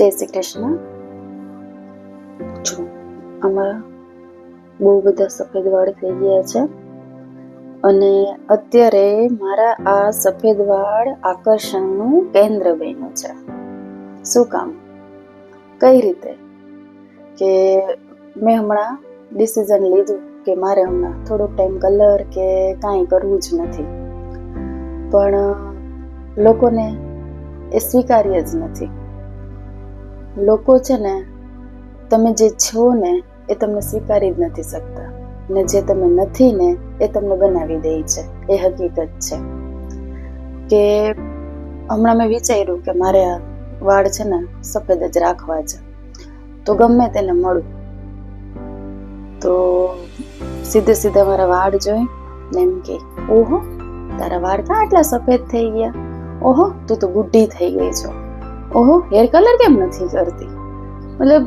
જય શ્રી કૃષ્ણ. જો અમારા બહુ બધા સફેદ વાળ થઈ ગયા છે. અને અત્યારે મારા આ સફેદ વાળ આકર્ષણનું કેન્દ્ર બન્યું છે. શું કામ? કઈ રીતે? કે મેં હમણાં ડિસિઝન લીધું કે મારે હમણાં થોડોક ટાઈમ કલર કે કાંઈ કરવું જ નથી. પણ લોકોને એ સ્વીકાર્ય જ નથી. લોકો છે ને, તમે જે છો ને, એ તમને સ્વીકારી જ નથી શકતા. ને જે તમે નથી ને, એ તમને બનાવી દે છે. એ હકીકત છે. કે હમણાં મેં વિચાર્યું કે મારે આ વાળ છે ને સફેદ જ રાખવા છે. તો ગમે તેને મળું. તો સીધે સીધા મારા વાળ જોઈ ને એમ કે, ઓહો, તારા વાળ કાં આટલા સફેદ થઈ ગયા. ઓહો, તું તો બુઢી થઈ ગઈ છો. ઓહો હેર કલર કેમ નથી કરતી? મતલબ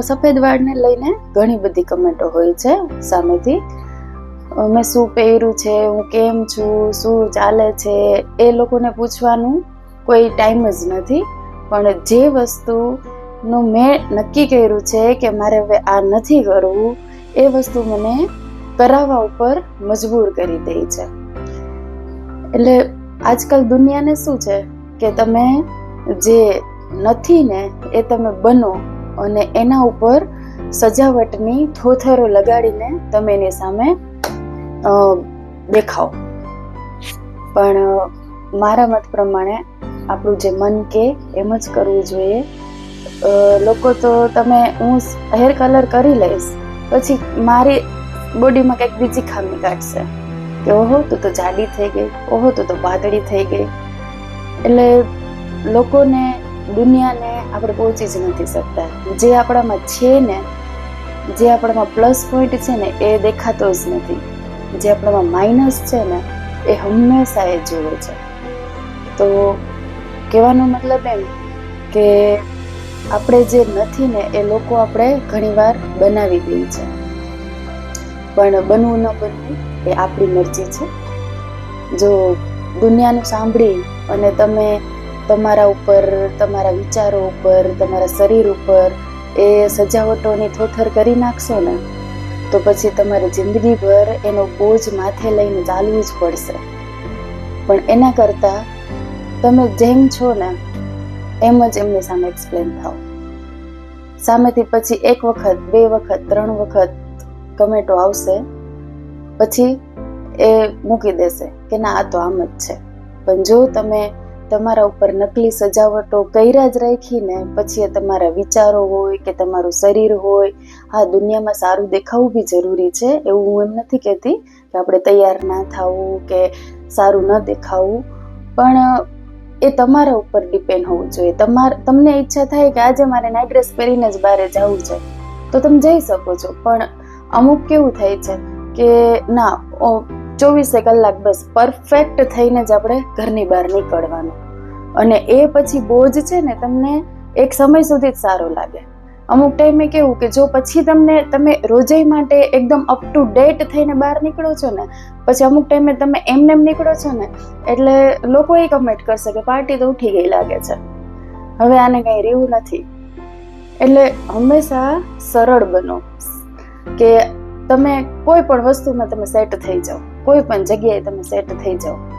સફેદ વાળને લઈને ઘણી બધી કમેન્ટો હોય છે સામેથી. મેં શું પહેર્યું છે, હું કેમ છું, શું ચાલે છે, એ લોકોને પૂછવાનું કોઈ ટાઈમ જ નથી. પણ જે વસ્તુનું મેં નક્કી કર્યું છે કે મારે હવે આ નથી કરવું, એ વસ્તુ મને કરાવવા ઉપર મજબૂર કરી દે છે. એટલે આજકાલ દુનિયાને શું છે કે તમે જે નથી ને, એ તમે બનો અને એના ઉપર સજાવટની થોથરો લગાડીને તમે એની સામે દેખાઓ પણ મારા મત પ્રમાણે આપણું જે મન કે એમ જ કરવું જોઈએ. લોકો તો તમે, હું હેર કલર કરી લઈશ, પછી મારી બોડીમાં કંઈક બીજી ખામી કાઢશે. કે ઓહો, તું તો જાડી થઈ ગઈ, ઓહો, તું તો પાતળી થઈ ગઈ. એટલે લોકોને, દુનિયાને આપણે પહોંચી જ નથી શકતા. જે આપણામાં છે ને, જે આપણામાં પ્લસ પોઈન્ટ છે ને, એ દેખાતો જ નથી. જે આપણામાં માઇનસ છે ને, એ હંમેશા એ જોવે છે. તો કહેવાનો મતલબ એમ કે આપણે જે નથી ને, એ લોકો આપણે ઘણીવાર બનાવી દઈએ છે. પણ બનવું ન બનવું એ આપણી મરજી છે. જો દુનિયાનું સાંભળી અને તમે તમારા ઉપર, તમારા વિચારો ઉપર, તમારા શરીર ઉપર એ સજાવટોની થોથર કરી નાખશો ને, તો પછી તમારે જિંદગીભર એનો બોજ માથે લઈને ચાલવું જ પડશે. પણ એના કરતાં તમે જેમ છો ને, એમ જ એમની સામે એક્સપ્લેન થાઓ. સામેથી પછી એક વખત, બે વખત, ત્રણ વખત કમેટો આવશે, પછી એ મૂકી દેશે કે ના, આ તો આમ જ છે. પણ જો તમે તમારા ઉપર નકલી સજાવટો કર્યા જ રાખીને, પછી એ તમારા વિચારો હોય કે તમારું શરીર હોય હા દુનિયામાં સારું દેખાવું બી જરૂરી છે, એવું હું એમ નથી કહેતી કે આપણે તૈયાર ના થવું કે સારું ન દેખાવું. પણ, એ તમારા ઉપર ડિપેન્ડ હોવું જોઈએ. તમાર, તમને ઈચ્છા થાય કે આજે મારે નાઇટ ડ્રેસ પહેરીને જ બહાર જવું છે, તો તમે જઈ શકો છો. પણ અમુક કેવું થાય છે કે, ના ચોવીસે કલાક બસ પરફેક્ટ થઈને જ આપણે ઘરની બહાર નીકળવાનું. અને એ પછી બોજ છે ને તમને એક સમય સુધી જ સારો લાગે. અમુક ટાઈમે કેવું કે જો પછી તમને, તમે રોજે માટે એકદમ અપ ટુ ડેટ થઈને બહાર નીકળો છો ને, પછી અમુક ટાઈમે તમે એમને નીકળો છો ને, એટલે લોકો એ કમેન્ટ કરશે કે પાર્ટી તો ઉઠી ગઈ લાગે છે. હવે આને કાંઈ રહેવું નથી. એટલે હંમેશા સરળ બનો કે તમે કોઈ પણ વસ્તુમાં તમે સેટ થઈ જાઓ. કોઈ પણ જગ્યાએ તમે સેટ થઈ જાઓ.